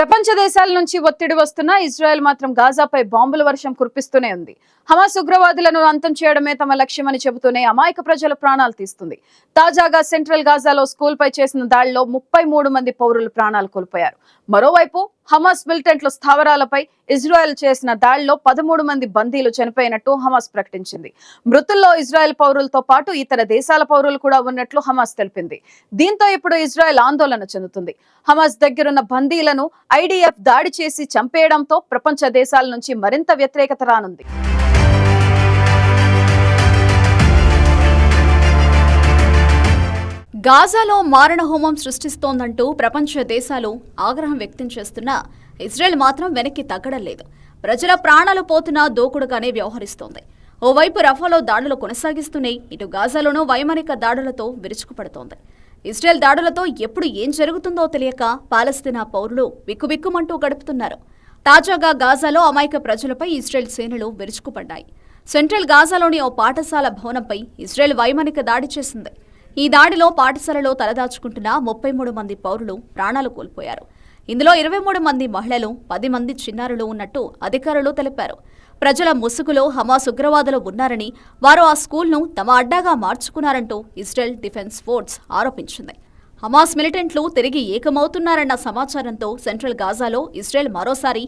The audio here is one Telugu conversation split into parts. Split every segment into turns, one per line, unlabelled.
ప్రపంచ దేశాల నుంచి ఒత్తిడి వస్తున్నా ఇజ్రాయెల్ మాత్రం గాజాపై బాంబుల వర్షం కురిపిస్తూనే ఉంది. హమాస్ ఉగ్రవాదులను అంతం చేయడమే తమ లక్ష్యమని చెబుతూనే అమాయక ప్రజల ప్రాణాలు తీస్తుంది. తాజాగా సెంట్రల్ గాజాలో స్కూల్పై చేసిన దాడిలో ముప్పై మూడు మంది పౌరులు ప్రాణాలు కోల్పోయారు. మరోవైపు హమాస్ మిలిటెంట్ల స్థావరాలపై ఇజ్రాయెల్ చేసిన దాడిలో పదమూడు మంది బందీలు చనిపోయినట్టు హమాస్ ప్రకటించింది. మృతుల్లో ఇజ్రాయెల్ పౌరులతో పాటు ఇతర దేశాల పౌరులు కూడా ఉన్నట్లు హమాస్ తెలిపింది. దీంతో ఇప్పుడు ఇజ్రాయెల్ ఆందోళన చెందుతుంది. హమాస్ దగ్గరున్న బందీలను ఐడిఎఫ్ దాడి చేసి చంపేయడంతో ప్రపంచ దేశాల నుంచి మరింత వ్యతిరేకత రానుంది.
గాజాలో మారణహోమం సృష్టిస్తోందంటూ ప్రపంచ దేశాలు ఆగ్రహం వ్యక్తం చేస్తున్నా ఇజ్రాయెల్ మాత్రం వెనక్కి తగ్గడం లేదు. ప్రజల ప్రాణాలు పోతున్నా దూకుడుగానే వ్యవహరిస్తోంది. ఓవైపు రఫాలో దాడులు కొనసాగిస్తూనే ఇటు గాజాలోనూ వైమానిక దాడులతో విరుచుకుపడుతోంది. ఇజ్రాయెల్ దాడులతో ఎప్పుడు ఏం జరుగుతుందో తెలియక పాలస్తీనా పౌరులు విక్కుబిక్కుమంటూ గడుపుతున్నారు. తాజాగా గాజాలో అమాయక ప్రజలపై ఇజ్రాయెల్ సేనలు విరుచుకుపడ్డాయి. సెంట్రల్ గాజాలోని ఓ పాఠశాల భవనంపై ఇజ్రాయెల్ వైమానిక దాడి చేసింది. ఈ దాడిలో పాఠశాలలో తలదాచుకుంటున్న ముప్పై మూడు మంది పౌరులు ప్రాణాలు కోల్పోయారు. ఇందులో ఇరవై మూడు మంది మహిళలు పది మంది చిన్నారులు ఉన్నట్టు అధికారులు తెలిపారు. ప్రజల ముసుగులో హమాస్ ఉగ్రవాదులు ఉన్నారని వారు ఆ స్కూల్ను తమ అడ్డాగా మార్చుకున్నారంటూ ఇజ్రాయెల్ డిఫెన్స్ ఫోర్స్ ఆరోపించింది. హమాస్ మిలిటెంట్లు తిరిగి ఏకమవుతున్నారన్న సమాచారంతో సెంట్రల్ గాజాలో ఇజ్రాయెల్ మరోసారి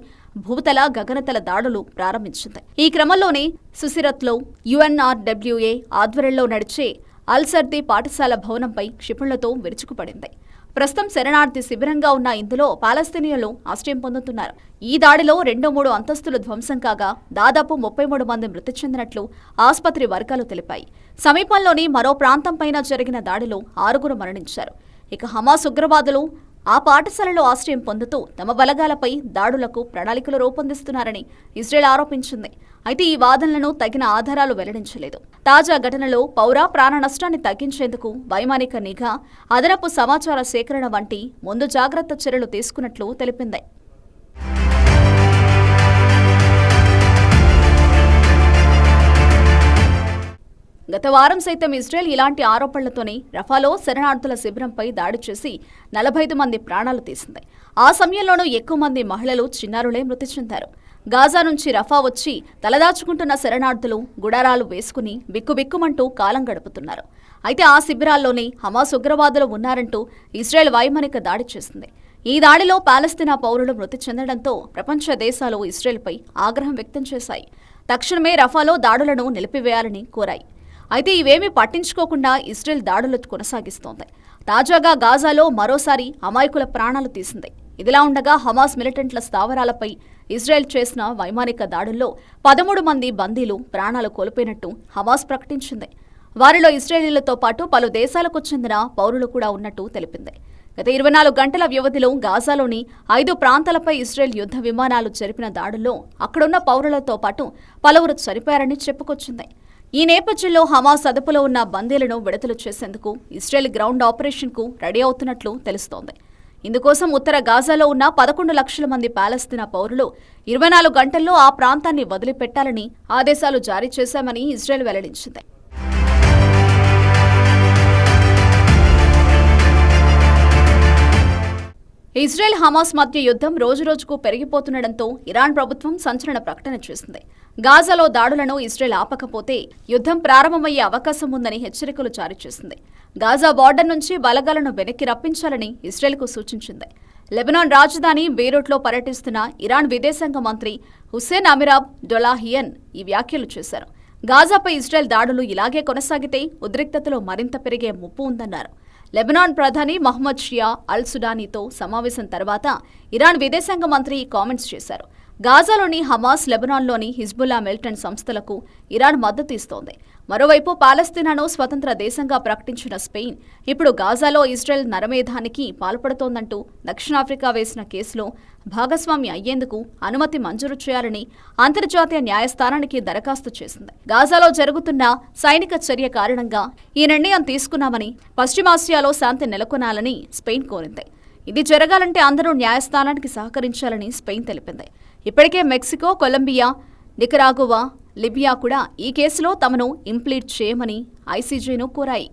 భూతల గగనతల దాడులు ప్రారంభించింది. ఈ క్రమంలోనే సుసిరత్లో యుఎన్ఆర్డబ్ల్యూఏ ఆధ్వర్యంలో నడిచే అల్సర్ది పాఠశాల భవనంపై క్షిపణులతో విరుచుకుపడింది. ప్రస్తుతం శరణార్థి శిబిరంగా ఉన్న ఇందులో పాలస్తీనియన్లు ఆశ్రయం పొందుతున్నారు. ఈ దాడిలో రెండు మూడు అంతస్తులు ధ్వంసం కాగా దాదాపు ముప్పై మూడు మంది మృతి చెందినట్లు ఆసుపత్రి వర్గాలు తెలిపాయి. సమీపంలోని మరో ప్రాంతంపైన జరిగిన దాడిలో ఆరుగురు మరణించారు. ఇక హమాస్ ఉగ్రవాదులు ఆ పాఠశాలలో ఆశ్రయం పొందుతూ తమ బలగాలపై దాడులకు ప్రణాళికలు రూపొందిస్తున్నారని ఇజ్రాయెల్ ఆరోపించింది. అయితే ఈ వాదనలను తగిన ఆధారాలు వెల్లడించలేదు. తాజా ఘటనలో పౌర ప్రాణ నష్టాన్ని తగ్గించేందుకు వైమానిక నిఘా అదనపు సమాచార సేకరణ వంటి ముందు జాగ్రత్త చర్యలు తీసుకున్నట్లు తెలిపింది. గత వారం సైతం ఇజ్రాయెల్ ఇలాంటి ఆరోపణలతోనే రఫాలో శరణార్థుల శిబిరంపై దాడి చేసి నలభై ఐదు మంది ప్రాణాలు తీసింది. ఆ సమయంలోనూ ఎక్కువ మంది మహిళలు చిన్నారులే మృతి చెందారు. గాజా నుంచి రఫా వచ్చి తలదాచుకుంటున్న శరణార్థులు గుడారాలు వేసుకుని బిక్కుబిక్కుమంటూ కాలం గడుపుతున్నారు. అయితే ఆ శిబిరాల్లోనే హమాస్ ఉగ్రవాదులు ఉన్నారంటూ ఇజ్రాయెల్ వైమానిక దాడి చేసింది. ఈ దాడిలో పాలస్తీనా పౌరులు మృతి చెందడంతో ప్రపంచ దేశాలు ఇజ్రాయెల్పై ఆగ్రహం వ్యక్తం చేశాయి. తక్షణమే రఫాలో దాడులను నిలిపివేయాలని కోరాయి. అయితే ఇవేమీ పట్టించుకోకుండా ఇజ్రాయెల్ దాడులు కొనసాగిస్తోంది. తాజాగా గాజాలో మరోసారి అమాయకుల ప్రాణాలు తీసింది. ఇదిలా ఉండగా హమాస్ మిలిటెంట్ల స్థావరాలపై ఇజ్రాయెల్ చేసిన వైమానిక దాడుల్లో పదమూడు మంది బందీలు ప్రాణాలు కోల్పోయినట్టు హమాస్ ప్రకటించింది. వారిలో ఇజ్రాయేలీలతో పాటు పలు దేశాలకు చెందిన పౌరులు కూడా ఉన్నట్టు తెలిపింది. గత ఇరవై నాలుగు గంటల వ్యవధిలో గాజాలోని ఐదు ప్రాంతాలపై ఇజ్రాయెల్ యుద్ధ విమానాలు జరిపిన దాడుల్లో అక్కడున్న పౌరులతో పాటు పలువురు చనిపోయారని చెప్పుకొచ్చింది. ఈ నేపథ్యంలో హమాస్ అదుపులో ఉన్న బందీలను విడుదల చేసేందుకు ఇస్రాయెల్ గ్రౌండ్ ఆపరేషన్కు రెడీ అవుతున్నట్లు తెలుస్తోంది. ఇందుకోసం ఉత్తర గాజాలో ఉన్న పదకొండు లక్షల మంది పాలస్తీనా పౌరులు ఇరవై నాలుగు గంటల్లో ఆ ప్రాంతాన్ని వదిలిపెట్టాలని ఆదేశాలు జారీ చేశామని ఇజ్రాయెల్ వెల్లడించింది. ఇజ్రాయెల్ హమాస్ మధ్య యుద్ధం రోజురోజుకు పెరిగిపోతుండటంతో ఇరాన్ ప్రభుత్వం సంచలన ప్రకటన చేసింది. గాజాలో దాడులను ఇజ్రాయెల్ ఆపకపోతే యుద్ధం ప్రారంభమయ్యే అవకాశం ఉందని హెచ్చరికలు జారీ చేసింది. గాజా బార్డర్ నుంచి బలగాలను వెనక్కి రప్పించాలని ఇజ్రాయెల్కు సూచించింది. లెబనాన్ రాజధాని బీరూట్లో పర్యటిస్తున్న ఇరాన్ విదేశాంగ మంత్రి హుస్సేన్ అమిరాబ్ డొలాహియన్ ఈ వ్యాఖ్యలు చేశారు. గాజాపై ఇజ్రాయెల్ దాడులు ఇలాగే కొనసాగితే ఉద్రిక్తతలో మరింత పెరిగే ముప్పు ఉందన్నారు. లెబనాన్ ప్రధాని మహ్మద్ షియా అల్ సుడానీతో సమావేశం తర్వాత ఇరాన్ విదేశాంగ మంత్రి ఈ కామెంట్స్ చేశారు. గాజాలోని హమాస్ లెబనాన్లోని హిజ్బుల్లా మిలిటెంట్ సంస్థలకు ఇరాన్ మద్దతు ఇస్తోంది. మరోవైపు పాలస్తీనాను స్వతంత్ర దేశంగా ప్రకటించిన స్పెయిన్ ఇప్పుడు గాజాలో ఇజ్రాయెల్ నరమేధానికి పాల్పడుతోందంటూ దక్షిణాఫ్రికా వేసిన కేసులో భాగస్వామి అయ్యేందుకు అనుమతి మంజూరు చేయాలని అంతర్జాతీయ న్యాయస్థానానికి దరఖాస్తు చేసింది. గాజాలో జరుగుతున్న సైనిక చర్య కారణంగా ఈ నిర్ణయం తీసుకున్నామని పశ్చిమాసియాలో శాంతి నెలకొనాలని స్పెయిన్ కోరింది. ఇది జరగాలంటే అందరూ న్యాయస్థానానికి సహకరించాలని స్పెయిన్ తెలిపింది. ఇప్పటికే మెక్సికో కొలంబియా నికరాగువా లిబియా కూడా ఈ కేసులో తమను ఇంప్లీట్ చేయమని ఐసీజేను కోరాయి.